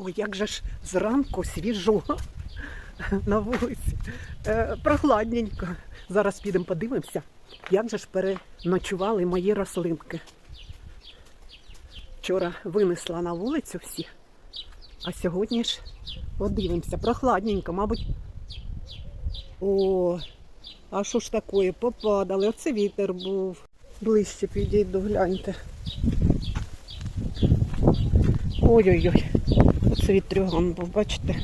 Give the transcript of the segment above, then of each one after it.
Ой, як же ж зранку свіжо на вулиці. Е, прохладненько. Зараз підемо подивимося, як же ж переночували мої рослинки. Вчора винесла на вулицю всі, а сьогодні ж подивимося. Прохладненько, мабуть. О, а що ж таке? Попадали. Оце вітер був. Ближче підійду, гляньте. Ой-ой-ой. Оце вітрюган був, бачите?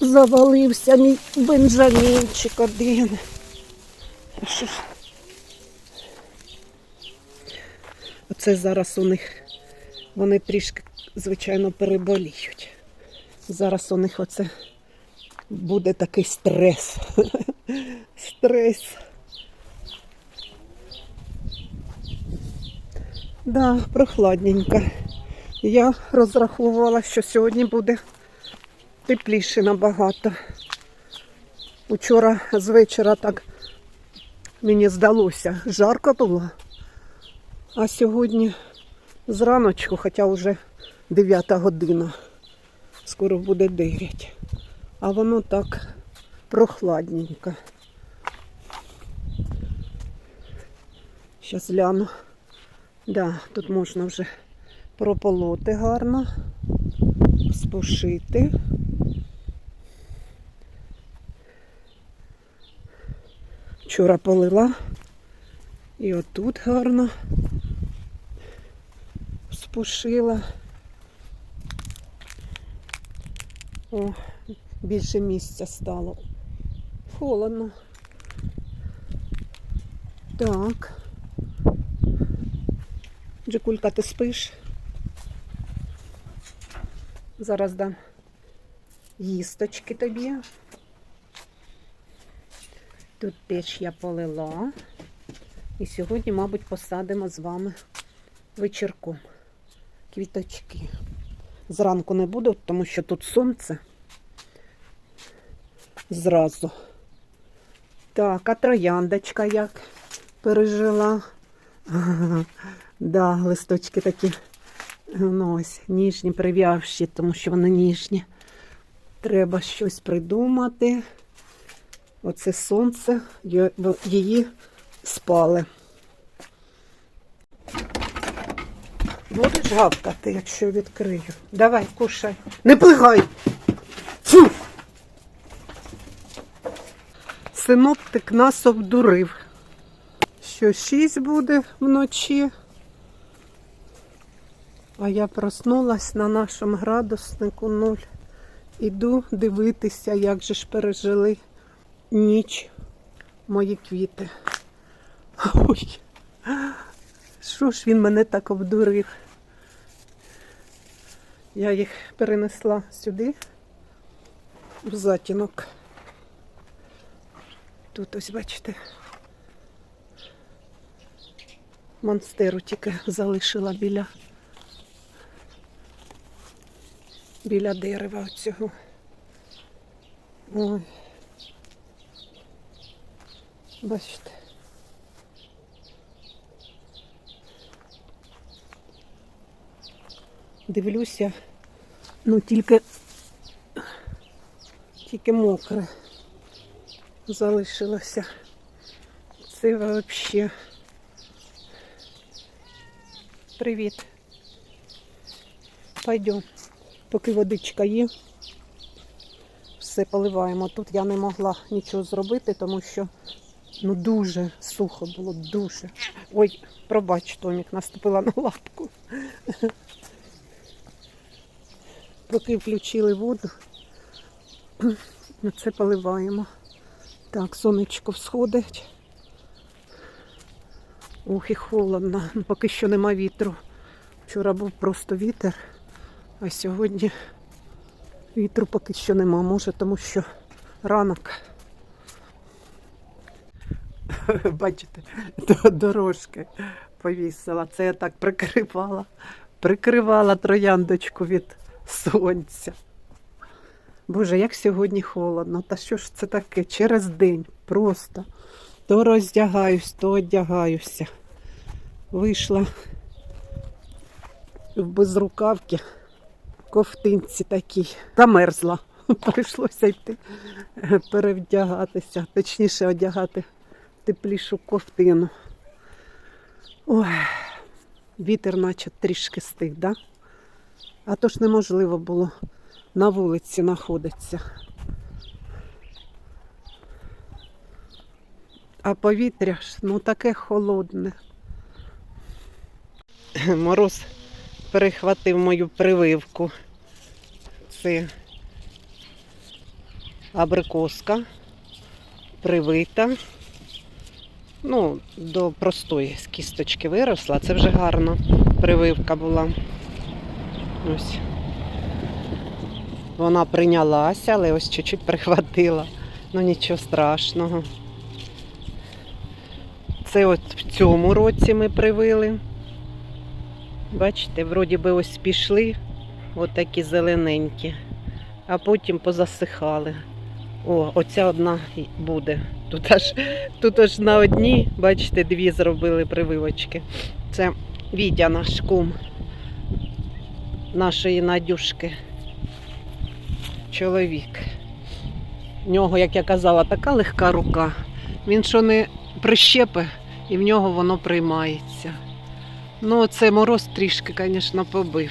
Завалився мій бенджамінчик один. Що ж? Оце зараз у них вони трішки, звичайно, переболіють. Зараз у них оце буде такий стрес. Стрес. Да, прохладненько. Я розраховувала, що сьогодні буде тепліше набагато. Учора з вечора так мені здалося, жарко було. А сьогодні зраночку, хоча вже 9 година, скоро буде 9. А воно так прохладненько. Щас гляну. Да, тут можна вже прополоти гарно, спушити. Вчора полила. І отут гарно спушила. О, більше місця стало. Холодно. Так. Джекулька, ти спиш? Зараз дам їсточки тобі. Тут теж я полила. І сьогодні, мабуть, посадимо з вами вечірком квіточки. Зранку не буду, тому що тут сонце. Зразу. Так, а трояндочка як пережила. Да, листочки такі ну, ось, ніжні, прив'явші, тому що вони ніжні. Треба щось придумати. Оце сонце, її спали. Будеш гавкати, якщо відкрию. Давай, кушай. Не плигай. Фу! Синоптик нас обдурив. Що 6 буде вночі. А я проснулась на нашому градуснику 0. Іду дивитися, як же ж пережили ніч мої квіти. Ой, що ж він мене так обдурив? Я їх перенесла сюди, в затінок. Тут ось, бачите, монстеру тільки залишила біля, біля дерева оцього. Ой. Бачите. Дивлюся, ну тільки, тільки мокре залишилося. Це взагалі. Привіт. Пойдем. Поки водичка є. Все поливаємо. Тут я не могла нічого зробити, тому що ну дуже сухо було, дуже. Ой, пробач, Томік, наступила на лапку. Поки включили воду, це поливаємо. Так, сонечко всходить. Ох, і холодно. Поки що нема вітру. Вчора був просто вітер, а сьогодні вітру поки що нема. Може, тому що ранок. Бачите, до- дорожки повісила. Це я так прикривала. Прикривала трояндочку від сонця. Боже, як сьогодні холодно. Та що ж це таке? Через день просто. То роздягаюсь, то одягаюся. Вийшла в безрукавки. Ковтинці такій. Замерзла. Прийшлося йти е, перевдягатися, точніше одягати теплішу ковтину. Ой, вітер наче трішки стих, да? А то ж неможливо було на вулиці знаходитися. А повітря ж ну таке холодне. Мороз перехватив мою прививку. Це абрикоска привита. Ну, до простої з кісточки виросла. Це вже гарна прививка була. Ось. Вона прийнялася, але ось чуть-чуть прихватила. Ну нічого страшного. Це от в цьому році ми привили. Бачите, вроді би ось пішли, от зелененькі, а потім позасихали. О, оця одна буде. Тут аж, тут аж на одній, бачите, дві зробили прививочки. Це Вітя наш кум нашої Надюшки. Чоловік. В нього, як я казала, така легка рука. Він що не прищепи, і в нього воно приймається. Ну, це мороз трішки, звісно, побив.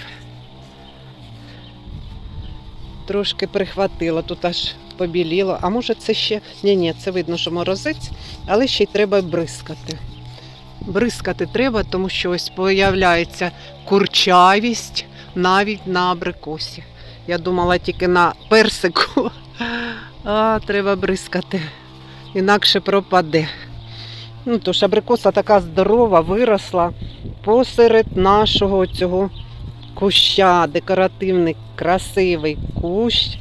Трошки прихватило, тут аж побіліло. А може це ще. Ні, ні, це видно, що морозець, але ще й треба бризкати. Бризкати треба, тому що ось появляється курчавість навіть на абрикосі. Я думала тільки на персику, а треба бризкати, інакше пропаде. Ну, тож абрикоса така здорова, виросла посеред нашого цього куща, декоративний, красивий кущ.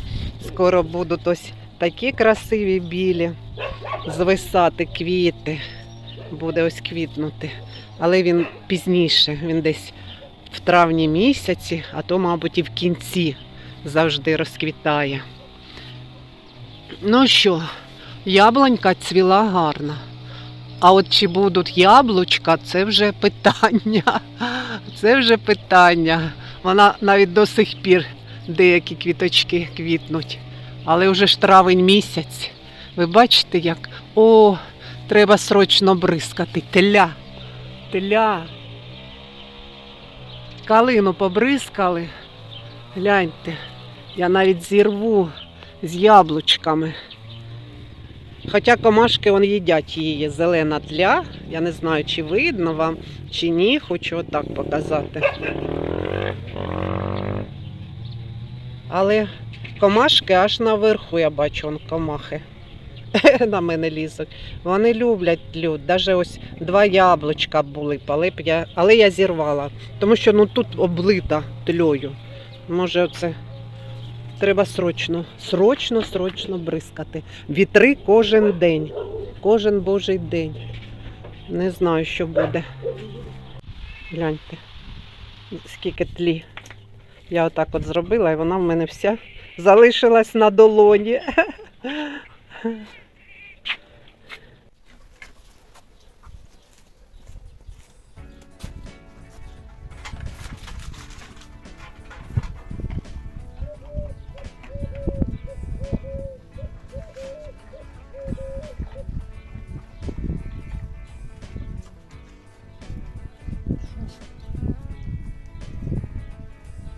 Скоро будуть ось такі красиві білі, звисати квіти. Буде ось квітнути. Але він пізніше, він десь в травні місяці, а то, мабуть, і в кінці завжди розквітає. Ну що, яблунька цвіла гарно. А от чи будуть яблучка, це вже питання. Це вже питання. Вона навіть до сих пір деякі квіточки квітнуть. Але вже ж травень місяць. Ви бачите, як о, треба срочно бризкати. Теля. Теля. Калину побризкали. Гляньте, я навіть зірву з яблучками. Хоча комашки вони їдять її зелена тля. Я не знаю, чи видно вам, чи ні, хочу отак показати. Але комашки аж наверху, я бачу, вон комахи на мене лізуть. Вони люблять тлю. Даже ось два яблучка були, але, я, зірвала. Тому що ну, тут облита тльою. Може, це треба срочно, срочно, срочно бризкати. Вітри кожен день. Кожен божий день. Не знаю, що буде. Гляньте, скільки тлі. Я отак от зробила, і вона в мене вся залишилась на долоні.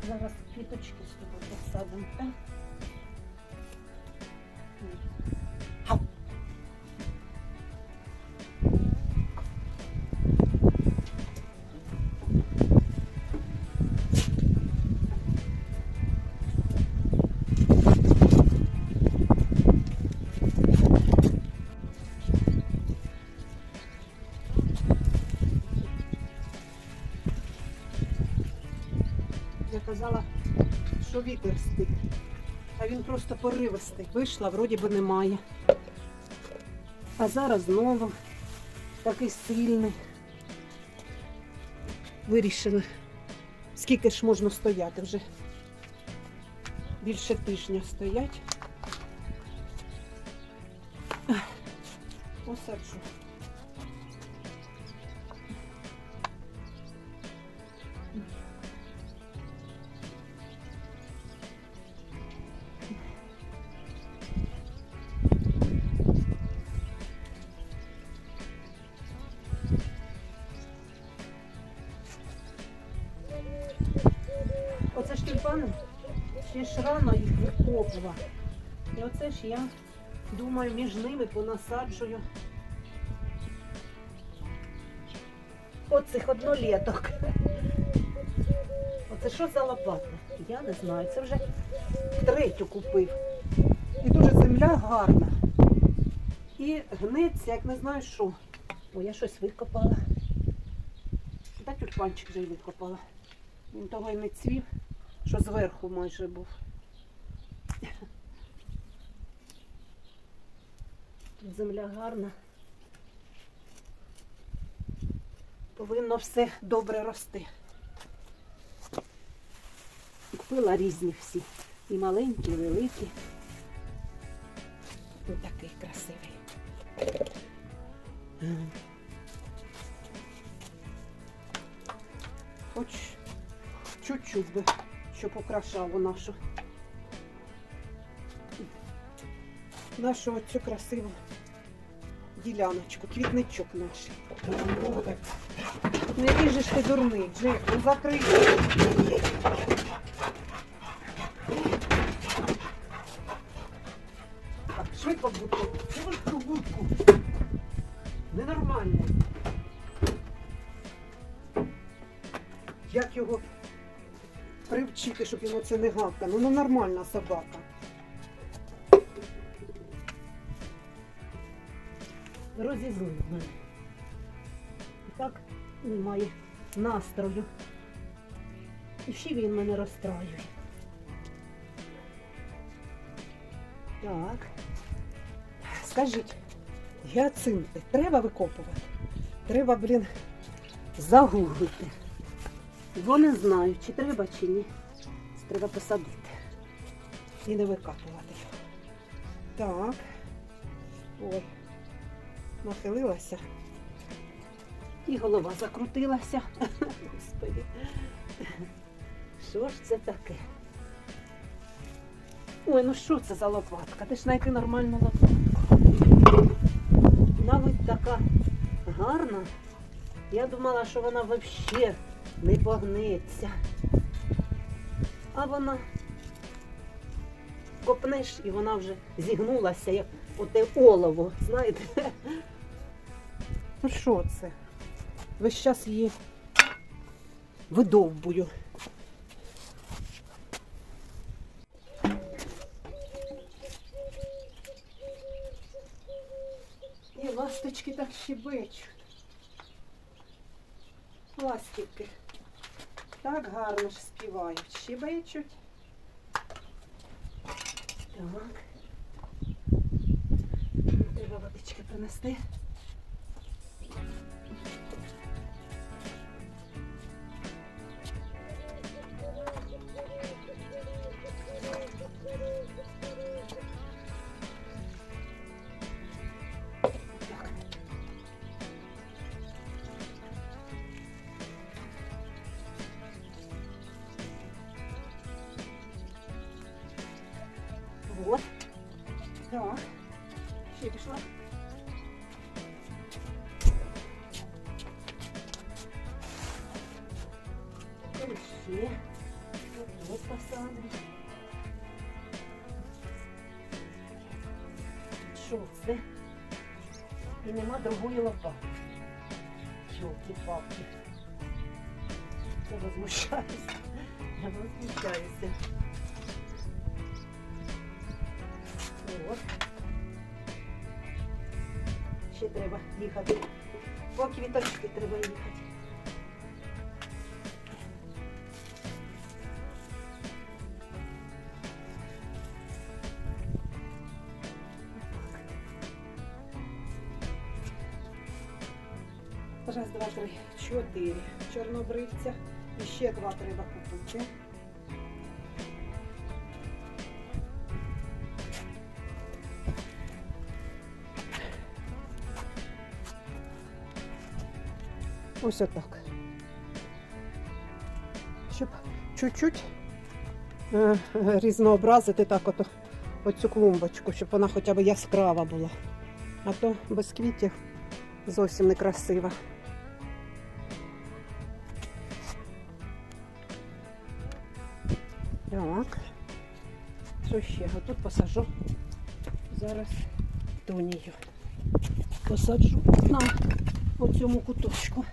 Зараз квіточки з тобою посадимо? Вітер стих, а він просто поривистий. Вийшла, вроді би немає. А зараз знову такий сильний. Вирішили, скільки ж можна стояти вже. Більше тижня стоять. Посаджу. Я думаю, між ними понасаджую оцих одноліток. Оце що за лопата? Я не знаю. Це вже третю купив. І дуже земля гарна. І гнеться, як не знаю що. О, я щось викопала. Та тюльпанчик вже й викопала. Він того й не цвів, що зверху майже був. Тут земля гарна. Повинно все добре рости. Купила різні всі. І маленькі, і великі. Ось такий красивий. Хоч чуть-чуть би, щоб украшало нашу. Нашу оцю красиву діляночку, квітничок наш. Ну який же ж ти дурний, ну закрий. Так, швидко будку. Швидко будку. Ненормально. Як його привчити, щоб йому це не гавкало? Ну нормальна собака. Розізлив мене. І так немає настрою. І ще він мене розстраює. Так. Скажіть, гіацинти треба викопувати? Треба, блін, загуглити. Не знаю, чи треба, чи ні. Треба посадити. І не викапувати. Так. Ой. Нахилилася. І голова закрутилася. Господи. Що ж це таке? Ой, ну що це за лопатка? Ти ж знайти нормальну лопатку. Навіть така гарна. Я думала, що вона взагалі не погнеться. А вона копнеш і вона вже зігнулася, як оте олово, знаєте? Ну що це? Весь час її видовбую. І ласточки так щебечуть. Ластівки. Так гарно ж співають, щебечуть. Так. Треба водички принести. Ще пішла. Ще. Тут посадимо. Що це? І нема другої лопати. Йолки-палки. Я возмущаюся. Я треба їхати. По квіточки треба їхати. Раз, два, три, чотири. Чорнобривця. І ще два треба купити. Ось отак. Щоб чуть-чуть е, різнообразити так от оцю клумбочку, щоб вона хоча б яскрава була. А то без квітів зовсім не красиво. Так. Що ще? Отут посажу. Зараз тонію. Посаджу на оцьому куточку.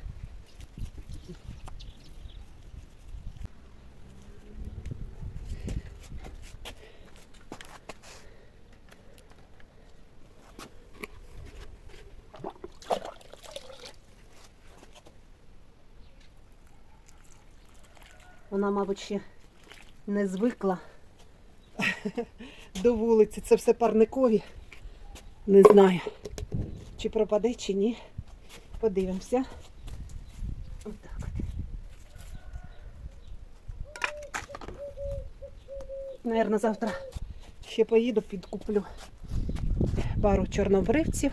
Вона, мабуть, ще не звикла до вулиці. Це все парникові. Не знаю, чи пропаде, чи ні. Подивимося. Отак от. Наверно, завтра ще поїду, підкуплю пару чорнобривців.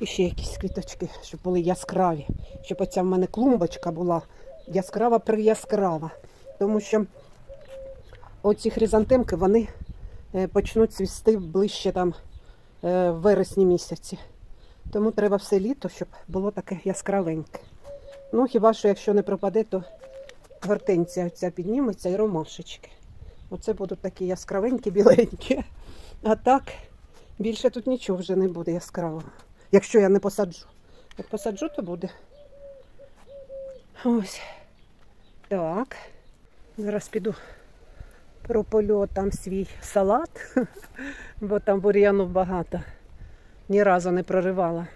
І ще якісь квіточки, щоб були яскраві. Щоб оця в мене клумбочка була яскрава прияскрава. Тому що оці хризантемки вони е, почнуть цвісти ближче там е, в вересні місяці. Тому треба все літо, щоб було таке яскравеньке. Ну, хіба що якщо не пропаде, то гортенція ця підніметься і ромашечки. Оце будуть такі яскравенькі, біленькі. А так, більше тут нічого вже не буде яскравого. Якщо я не посаджу. Як посаджу, то буде. Ось. Так. Зараз піду прополю там свій салат, бо там бур'яну багато. Ні разу не проривала.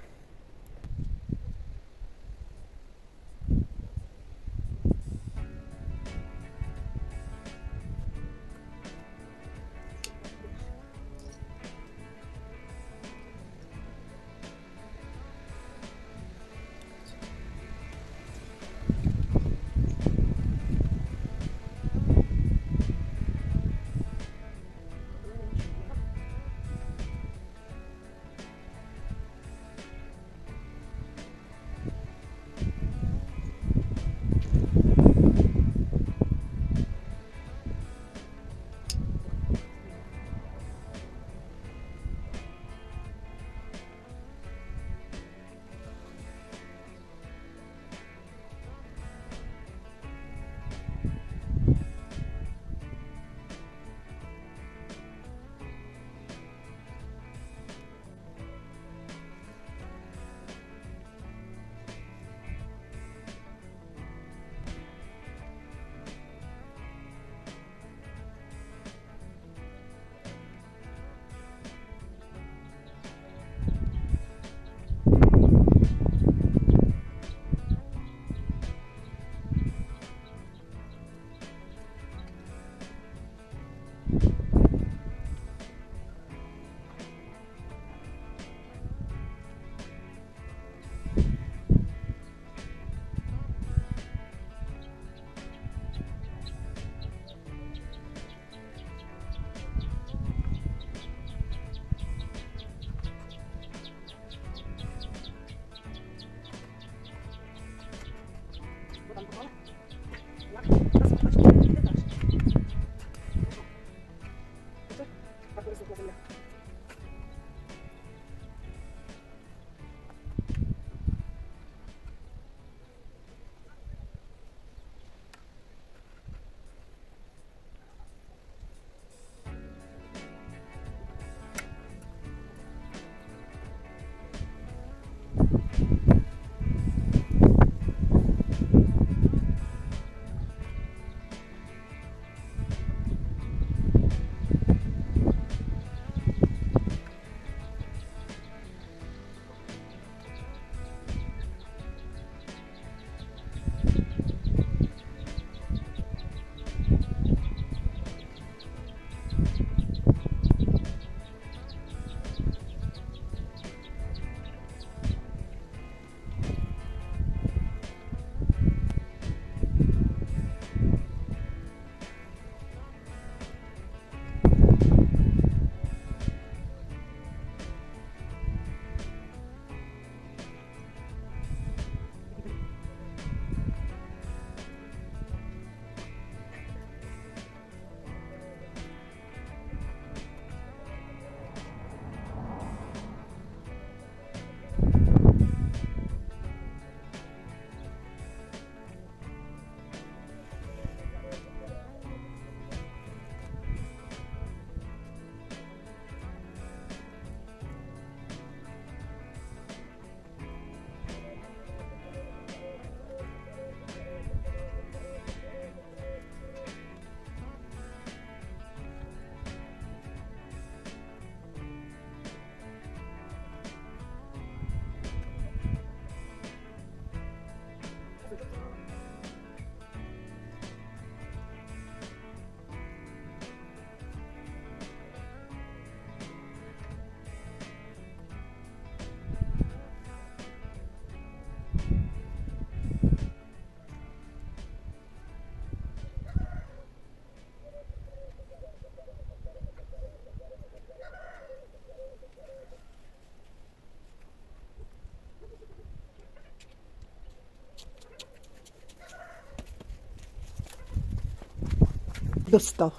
Достав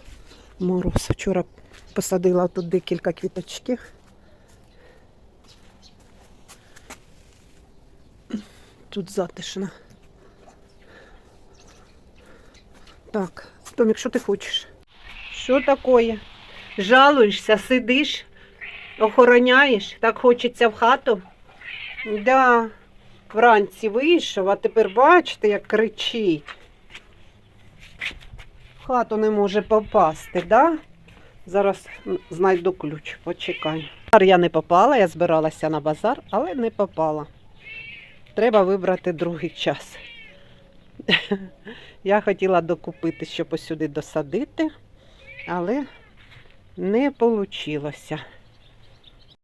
мороз. Вчора посадила тут декілька квіточків. Тут затишно. Так, Томік, що ти хочеш? Що таке? Жалуєшся, сидиш, охороняєш, так хочеться в хату? Да, вранці вийшов, а тепер бачите, як кричить. Хату не може попасти, да? Зараз знайду ключ, почекай. Я не попала, я збиралася на базар, але не попала. Треба вибрати другий час. Я хотіла докупити, щоб сюди досадити, але не вийшло.